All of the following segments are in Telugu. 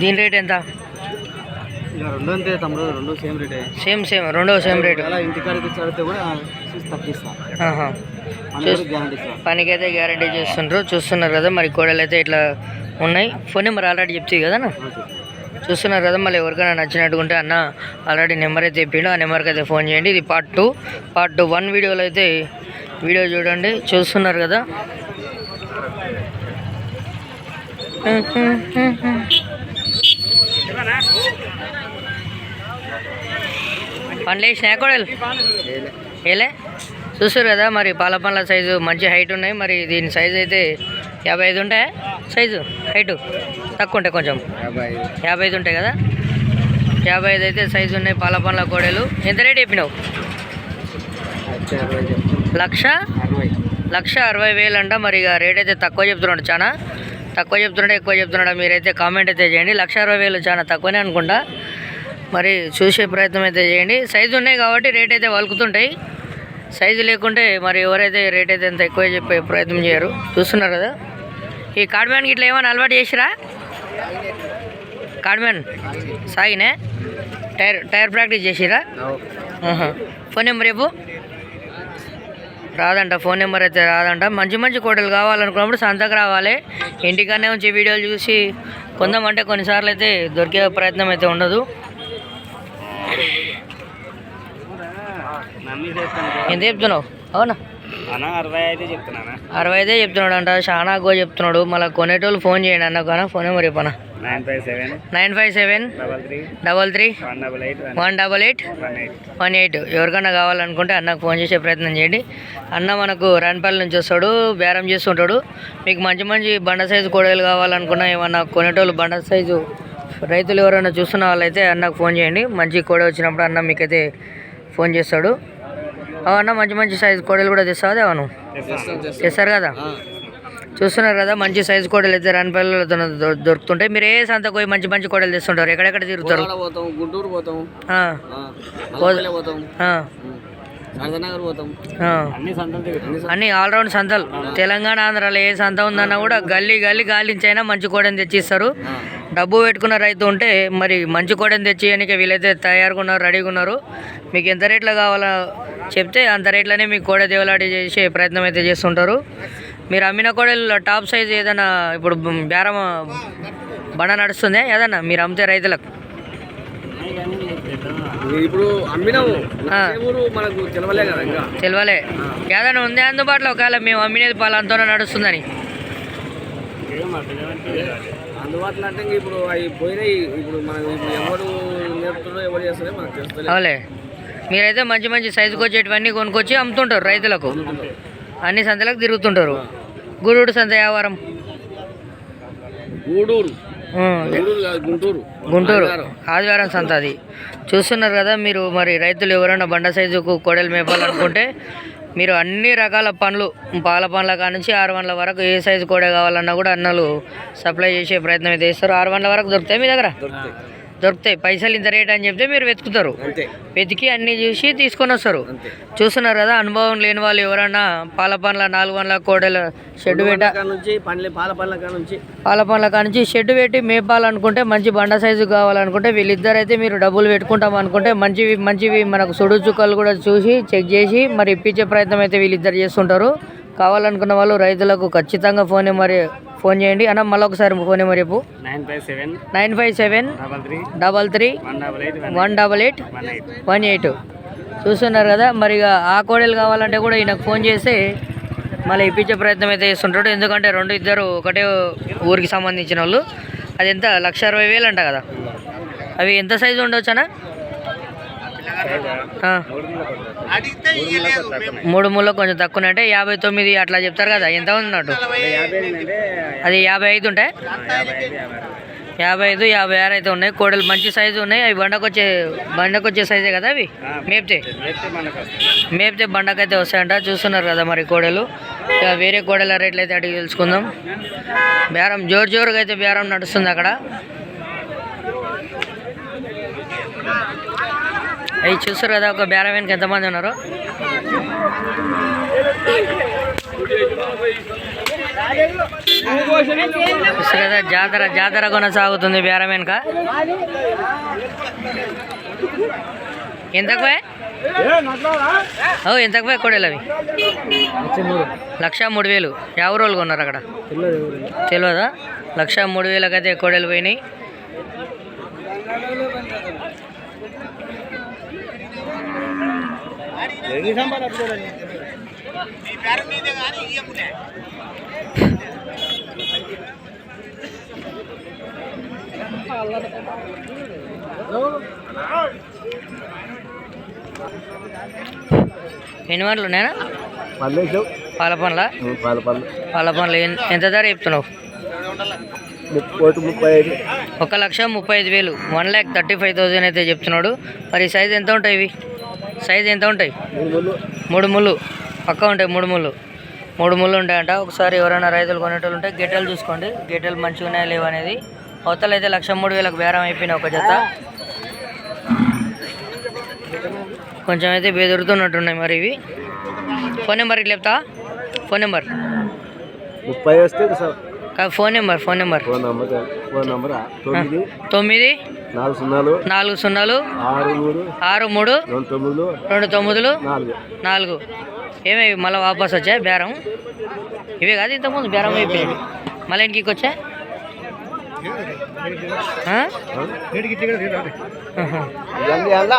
దీని రేట్ ఎంత? రెండు అంతే తమ్ముడు రెండు సేమ్ రేటే. సేమ్ సేమ్ రెండో సేమ్ రేటు. అలా ఇంటికాడికి కూడా చూసి తగ్గిస్తా. ఆహా. మనకి గ్యారంటీ ఇస్తా. పనికైతే గ్యారంటీ చేస్తుండ్రు. చూస్తున్నారు కదా మరి కోడలు అయితే ఇట్లా ఉన్నాయి. ఫోన్ నెంబర్ ఆల్రెడీ చెప్తుంది కదా? చూస్తున్నారు కదా మళ్ళీ ఎవరికైనా నచ్చినట్టు ఉంటే అన్న ఆల్రెడీ నెంబర్ అయితే ఇప్పిండు ఆ నెంబర్కి అయితే ఫోన్ చేయండి. ఇది part two part two one వీడియోలో అయితే వీడియో చూడండి. చూస్తున్నారు కదా. పండ్లు వేసినా కోడలు? ఏలే. చూస్తారు కదా మరి పాల పండ్ల సైజు మంచి హైట్ ఉన్నాయి. మరి దీని సైజు అయితే యాభై ఐదు ఉంటాయా? సైజు హైటు తక్కువ ఉంటాయి కొంచెం. యాభై ఐదు. ఉంటాయి కదా? యాభై ఐదు అయితే సైజు ఉన్నాయి పాల పండ్ల కోడలు. ఎంత రేట్ చెప్పినావు. లక్ష లక్ష? అరవై. వేలు అంట. మరి ఇక రేట్ అయితే తక్కువ చెప్తున్నాడు చాలా తక్కువ చెప్తున్నాడు ఎక్కువ చెప్తున్నాడు మీరైతే కామెంట్ అయితే చేయండి. లక్ష అరవై వేలు చాలా తక్కువనే అనుకుంటా. మరి చూసే ప్రయత్నం అయితే చేయండి. సైజు ఉన్నాయి కాబట్టి రేట్ అయితే వలుకుతుంటాయి. సైజు లేకుంటే మరి ఎవరైతే రేట్ అయితే ఎంత ఎక్కువ చెప్పే ప్రయత్నం చేయరు. చూస్తున్నారు కదా? ఈ కాడ్మ్యాన్కి ఇట్లా ఏమైనా అలవాటు చేసిరా? కాడ్మ్యాన్ సాగినే టైర్ టైర్ ప్రాక్టీస్ చేసిరా. ఫోన్ నెంబర్ రేపు రాదంట ఫోన్ నెంబర్ అయితే రాదంట. మంచి మంచి కోటలు కావాలనుకున్నప్పుడు సంతకు రావాలి. ఇంటికనే ఉంచి వీడియోలు చూసి కొందామంటే కొన్నిసార్లు అయితే దొరికే ప్రయత్నం అయితే ఉండదు. ఎంత చెప్తున్నావు? అవునా? అరవై ఐదే చెప్తున్నాడు అంట చాలా గో చెప్తున్నాడు. మళ్ళీ కొనేటోళ్ళు ఫోన్ చేయండి అన్న. కానీ ఫోన్ నెంబర్ చెప్పనా? Nine five seven double three one double eight one eight ఎవరికన్నా కావాలనుకుంటే అన్నకు ఫోన్ చేసే ప్రయత్నం చేయండి. అన్న మనకు రాన్పల్లి నుంచి వస్తాడు బేరం చేస్తుంటాడు. మీకు మంచి మంచి బండ సైజు కూడలు కావాలనుకున్నా ఏమన్నా కొనేటోళ్ళు బండ సైజు రైతులు ఎవరైనా చూస్తున్న వాళ్ళైతే అన్నకు ఫోన్ చేయండి. మంచి కోడ వచ్చినప్పుడు అన్న మీకైతే ఫోన్ చేస్తాడు. అవ అన్న మంచి మంచి సైజు కోడలు కూడా తెస్తావా నువ్వు తెస్తారు కదా? చూస్తున్నారు కదా మంచి సైజు కోడలు అయితే రాన్పల్లిలో దొ- దొ- దొరుకుతుంటాయి. మీరు ఏ సంతకు పోయి మంచి మంచి కోడలు తెస్తుంటారు? ఎక్కడెక్కడ తిరుగుతారు? పోతాం గుంటూరు పోతాం పోతాం. అన్ని ఆల్రౌండ్ సంతలు. తెలంగాణ ఆంధ్రాలో ఏ సంత ఉందన్నా కూడా గల్లీ గల్లీ గాలించైనా మంచి కోడని తెచ్చిస్తారు. డబ్బు పెట్టుకున్న రైతు ఉంటే మరి మంచి కోడని తెచ్చి వీళ్ళైతే తయారుగా ఉన్నారు రెడీగా ఉన్నారు. మీకు ఎంత రేట్లో కావాలో చెప్తే అంత రేట్లోనే మీకు కోడ దేవలాడి చేసే ప్రయత్నం అయితే చేస్తుంటారు. మీరు అమ్మిన కోడలు టాప్ సైజ్ ఏదైనా ఇప్పుడు బేరం బండ నడుస్తుంది? ఏదన్నా మీరు అమ్మితే రైతులకు? ఇప్పుడు అమ్మినాము. మనకు తెలవలే కదా ఇంకా. తెలియలే ఏదైనా ఉంది అందుబాటులో? ఒకవేళ మేము అమ్మినది పలాంతోనే నడుస్తుందని. అందుబాటులో అంటే ఇప్పుడు అవి పోయినాయి. ఇప్పుడు మనకు ఇప్పుడు ఎవరు ఎవరు చేస్తారో మనకు తెలుస్తలేదు. అవులే. మీరైతే మంచి మంచి సైజుకి వచ్చేటివన్నీ కొనుక్కొచ్చి అమ్ముతుంటారు రైతులకు. అన్ని సంతలకు తిరుగుతుంటారు. గూడూరు సంత వ్యాపారం. గూడూరు. గుంటూరు. గుంటూరు. ఆదివారం. సంత అది. చూస్తున్నారు కదా మీరు మరి రైతులు ఎవరైనా బండ సైజుకు కోడలు మేపాలనుకుంటే మీరు అన్ని రకాల పండ్లు పాల పండ్ల కాడ నుంచి ఆరు వందల వరకు ఏ సైజు కోడే కావాలన్నా కూడా అన్నలు సప్లై చేసే ప్రయత్నం అయితే చేస్తారు. ఆరు వందల వరకు దొరుకుతాయి మీ దగ్గర? దొరుకుతాయి. పైసలు ఇంత రేట్ అని చెప్తే మీరు వెతుకుతారు. వెతికి అన్ని చూసి తీసుకొని వస్తారు చూస్తున్నారు కదా అనుభవం లేని వాళ్ళు ఎవరన్నా పాల పండ్ల నాలుగు వందల కోడల షెడ్ పెట్ట పాల పండ్ల కానించి షెడ్ పెట్టి మేపాలనుకుంటే మంచి బండ సైజు కావాలనుకుంటే వీళ్ళిద్దరు అయితే మీరు డబ్బులు పెట్టుకుంటాం అనుకుంటే మంచివి మంచివి మనకు సుడు చుక్కలు కూడా చూసి చెక్ చేసి మరి ఇప్పించే ప్రయత్నం అయితే వీళ్ళిద్దరు చేస్తుంటారు. కావాలనుకున్న వాళ్ళు రైతులకు ఖచ్చితంగా ఫోన్ నెంబర్ ఫోన్ చేయండి. అన్న మళ్ళీ ఒకసారి ఫోన్ నెంబర్ చెప్పు. Nine five seven nine five seven double three one double eight one eight చూస్తున్నారు కదా మరి ఇక ఆ కోడలు కావాలంటే కూడా ఈయనకు ఫోన్ చేసి మళ్ళీ ఇప్పించే ప్రయత్నం అయితే చేస్తుంటాడు. ఎందుకంటే రెండు ఇద్దరు ఒకటే ఊరికి సంబంధించిన వాళ్ళు. అది ఎంత? లక్ష అరవై వేలు అంట కదా. అవి ఎంత సైజు ఉండొచ్చనా మూడు మూల కొంచెం తక్కువ అంటే యాభై తొమ్మిది అట్లా చెప్తారు కదా ఎంత ఉన్నట్టు అది యాభై ఐదు ఉంటాయి యాభై ఐదు యాభై ఆరు అయితే ఉన్నాయి. కోడలు మంచి సైజు ఉన్నాయి. అవి బండకొచ్చే బండకొచ్చే సైజే కదా అవి? మేపితే? మేపితే బండకైతే వస్తాయంట. చూస్తున్నారు కదా మరి కోడలు. ఇక వేరే కోడల రేట్లు అయితే అడిగి తెలుసుకుందాం. బేరం జోరు జోరుగా అయితే బేరం నడుస్తుంది అక్కడ. అవి చూస్తారు కదా ఒక బేరం వెనక ఎంతమంది ఉన్నారు? చూస్తారు కదా జాతర జాతర కొనసాగుతుంది బేరం వెనుక. ఎంతకు? ఓ ఎంతకు పోయి కొడేలు అవి? లక్ష మూడు వేలు. ఎవరు వాళ్ళు కొన్నారు అక్కడ? తెలియదా? లక్ష మూడు వేలకైతే కొడేలు పోయినాయి. ఎన్ని వంటలు ఉన్నాయా? పాల పండ్ల పాల పళ్ళు పాల పండ్లు ఎంత ధర చెప్తున్నావు? ఒకటి ముప్పై ఐదు. ఒక లక్ష ముప్పై ఐదు వేలు. One lakh thirty five thousand అయితే చెప్తున్నాడు. మరి సైజ్ ఎంత ఉంటాయి ఇవి? సైజ్ ఎంత ఉంటాయి? మూడు ముళ్ళు. పక్క ఉంటాయి మూడు ముళ్ళు. మూడు ముళ్ళు ఉంటాయంట. ఒకసారి ఎవరైనా రైతులు కొనేటోళ్ళు ఉంటే గెటలు చూసుకోండి. గెటలు మంచిగా ఉన్నాయా లేవు అనేది. అవతల అయితే లక్ష మూడు వేలకు బేరం అయిపోయిన ఒక జత. కొంచెం అయితే బెదురుతున్నట్టున్నాయి మరి ఇవి. ఫోన్ నెంబర్ ఇట్లా చెప్తా? Phone number. ముప్పై వస్తే phone number phone number. Phone number phone number? తొమ్మిది తొమ్మిది నాలుగు సున్నాలు నాలుగు సున్నాలు ఆరు మూడు ఆరు మూడు రెండు తొమ్మిదిలు రెండు తొమ్మిదిలు నాలుగు. నాలుగు. ఏమేవి మళ్ళీ వాపస్ వచ్చాయి బేరం. ఇవే కాదు ఇంతకుముందు బేరం అయిపోయింది మళ్ళీ ఇంటికి వచ్చా? జల్దీ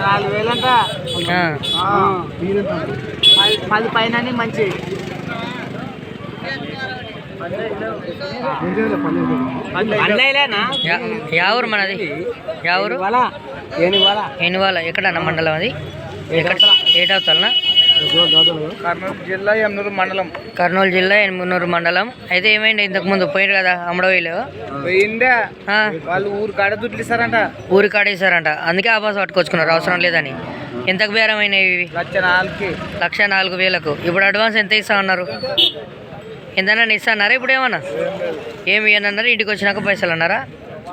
నాలుగు వేలంట. పది- పైన మంచి. యా- యా ఊరు మనది? యా ఊరు? ఎనివాల ఎక్కడన్న మండలం అది? ఎక్కడ? ఏటవుతాలనా కర్నూలు జిల్లా ఎమ్నూరు మండలం. కర్నూలు జిల్లా ఎనిమిదిన్నూరు మండలం. అయితే ఏమైంది? ఇంతకు ముందు పోయింది కదా అమ్మడవేలు. పోయిందే? వాళ్ళు ఊరు కాడ దుడ్లు ఇస్తారంట ఊరి కాడేశారంట అందుకే ఆపాస్ పట్టుకొచ్చుకున్నారు. అవసరం లేదని. ఎంతకు బేరమైనవి ఇవి? లక్ష నాలుగుకి. లక్ష నాలుగు వేలకు. ఇప్పుడు అడ్వాన్స్ ఎంత ఇస్తా అన్నారు? ఎంతైనా ఇస్తాన్నారా ఇప్పుడు ఏమన్నా ఏమి అన్నారు ఇంటికి వచ్చినాక పైసలు అన్నారా?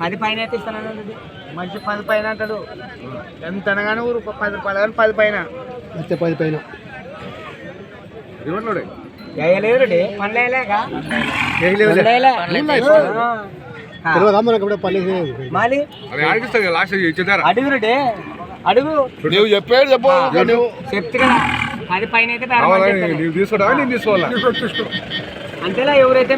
పది పైన అయితే ఇస్తాను మంచి పది పైన అంటాడు. ఎంత అనగానే ఊరు పది రూపాయలు కానీ పది పైన. పది పైన. అడుగురుడే అడుగు. నువ్వు చెప్పాడు చెప్పు. నువ్వు పది పైన అయితే తీసుకోవాలా? అంతేలా ఎవరైతే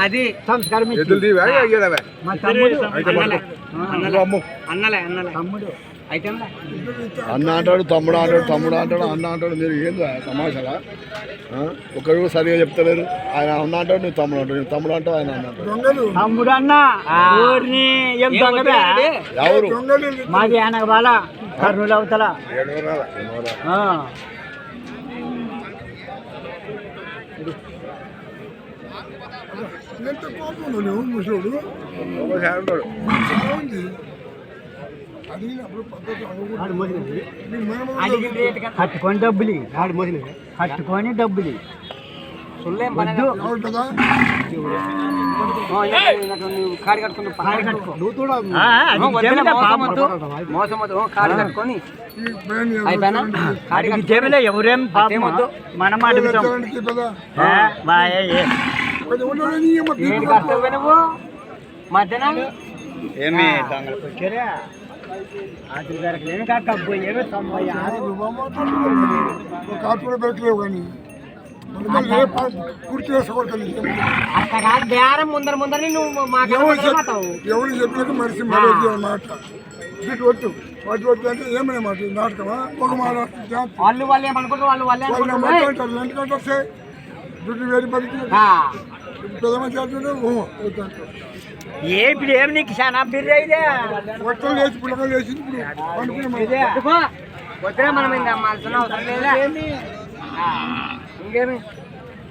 అది. సంస్కారం అన్నలే. అన్నలే. తమ్ముడు. అన్న అంటాడు తమ్ముడు అంటాడు తమ్ముడు అంటాడు అన్న అంటాడు. మీరు ఏంది తమాషాలా? ఆ? ఒకరు సరిగా చెప్తలేరు. ఆయన అన్న అంటాడు నువ్వు తమ్ముడు అంటాడు నువ్వు తమ్ముడు అంటావు ఆయన అన్న అంటాడు తమ్ముడు అన్న. ఏం ఎవరు? మాది అనగబాల కర్నూలు అవతల? ఆ. ఎంత కోపం నువ్వు ముసలుడు అడిగినప్పుడు పద్ధతి అడిగి రేటు కట్టుకొని డబ్బులు. కాడి కట్టుకుని మోసం కాడి కట్టుకొని. అయిపోయినా? ఎవరేం అదేమొద్దు. మనం ఏమో కష్టపోయి నువ్వు కాపు కానీ. మనకి ఏ పా- కుర్చీ వేసుకోవట్లేదు అట్లా కాదు బేరం ముందర ముందర నువ్వు మాట్లాడతావు. ఎవరు చెప్పినట్టు మనిషి మరో మాట. ఇటు వద్దు వాటి వద్దు అంటే ఏమైనా మాట? నాటకమా? ఒక మాట. వాళ్ళు వాళ్ళు ఏమనుకుంటారు వాళ్ళు ఎందుకంటే వస్తాయి దుడ్డు వేడి పెద్ద మంచి వద్దంటారు. ఏ ఇప్పుడు ఏం నీకు చాలా బిర్ర లేచి పుల్లకలు లేచి ఇప్పుడు. ఇదిగో, వద్దురా మనం ఇంకా అవసరం లేదా ఇంకేమి?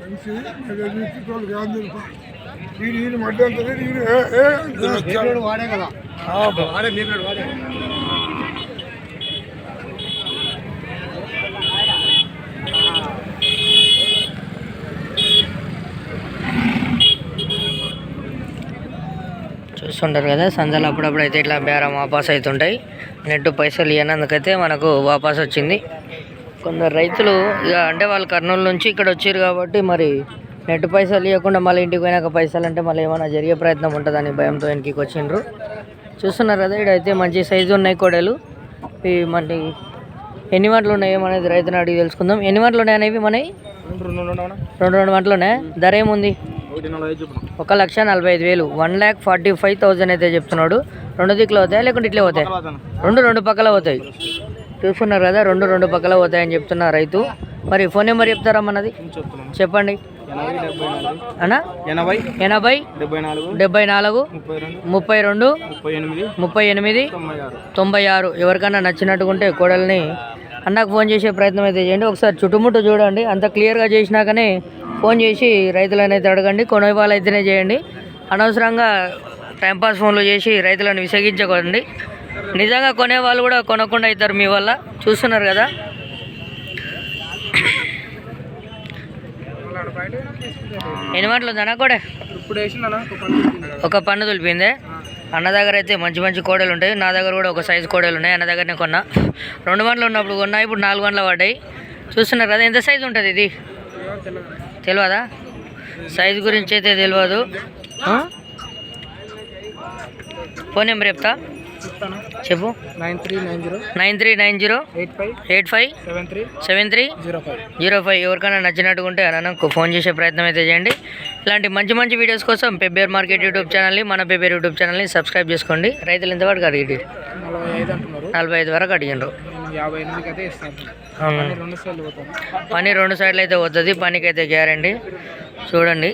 మనిషి కాదు మీరు. వీడు అంటారు. వాడే కదా. వాడే మీరు వాడే. చూస్తుంటారు కదా సంతలో అప్పుడప్పుడు అయితే ఇట్లా బేరం వాపస్ అవుతుంటాయి నెట్ పైసలు ఇవ్వనందుకైతే మనకు వాపస్ వచ్చింది. కొందరు రైతులు ఇక అంటే వాళ్ళు కర్నూలు నుంచి ఇక్కడ వచ్చారు కాబట్టి మరి నెట్ పైసలు ఇవ్వకుండా మళ్ళీ ఇంటికి పోయినాక పైసలు అంటే మళ్ళీ ఏమైనా జరిగే ప్రయత్నం ఉంటుందని భయంతో ఇంటికి వచ్చిండ్రు. చూస్తున్నారు కదా ఇక్కడైతే మంచి సైజు ఉన్నాయి కోడలు. ఈ మనకి ఎన్ని వంటలు ఉన్నాయి అనేది రైతుని అడిగి తెలుసుకుందాం. ఎన్ని వంటలు ఉన్నాయి అనేవి మనవి? రెండు రెండు వంటలు ఉన్నాయి. ధర ఏముంది? ఒక లక్ష నలభై ఐదు వేలు. One lakh forty five thousand అయితే చెప్తున్నాడు. రెండు దిక్కులు అవుతాయి లేకుంటే ఇట్లే పోతాయి? రెండు రెండు పక్కల పోతాయి. చూస్తున్నారు కదా రెండు రెండు పక్కల పోతాయని చెప్తున్నా రైతు. మరి ఫోన్ నెంబర్ చెప్తారా మనది? చెప్పండి. అన్నా? ఎనభై ఎనభై డెబ్బై నాలుగు ముప్పై రెండు ముప్పై ఎనిమిది తొంభై ఆరు. తొంభై ఆరు. ఎవరికైనా నచ్చినట్టుకుంటే కోడల్ని అన్నకు ఫోన్ చేసే ప్రయత్నం అయితే చేయండి. ఒకసారి చుట్టుముట్టు చూడండి. అంత క్లియర్గా చేసినాకనే ఫోన్ చేసి రైతులను అయితే అడగండి. కొనే వాళ్ళు అయితేనే చేయండి. అనవసరంగా టైంపాస్ ఫోన్లు చేసి రైతులను విసగించకండి నిజంగా కొనే వాళ్ళు కూడా కొనకుండా అవుతారు మీ వల్ల. చూస్తున్నారు కదా. ఎన్ని మాటలు ఉందన్నా కూడా? ఒక పన్ను తులిపిందే అన్న. దగ్గర అయితే మంచి మంచి కోడలు ఉంటాయి. నా దగ్గర కూడా ఒక సైజు కోడలు ఉన్నాయి. అన్న దగ్గరనే కొన్నా. రెండు గంటలు ఉన్నప్పుడు కొన్నా ఇప్పుడు నాలుగు గంటలు పడ్డాయి. చూస్తున్నారు కదా ఎంత సైజు ఉంటుంది ఇది? తెలియదా? సైజు గురించి అయితే తెలియదు? ఫోన్ నెంబర్ చెప్తా. చెప్పు. Nine three nine zero. Nine three nine zero. Eight five. Eight five. Seven three. Seven three. Zero five. Zero five. ఎవరికైనా నచ్చినట్టుగా ఉంటే అన్నకు ఫోన్ చేసే ప్రయత్నం అయితే చేయండి. ఇలాంటి మంచి మంచి వీడియోస్ కోసం పెబ్బేర్ మార్కెట్ యూట్యూబ్ ఛానల్ని మన పెబ్బేర్ యూట్యూబ్ ఛానల్ని సబ్స్క్రైబ్ చేసుకోండి. రైతులు ఎంతవరకు అడిగి నలభై ఐదు వరకు అడిగిండ్రు. పని రెండు సైడ్లు అయితే వస్తుంది పనికి అయితే గ్యారంటీ. చూడండి.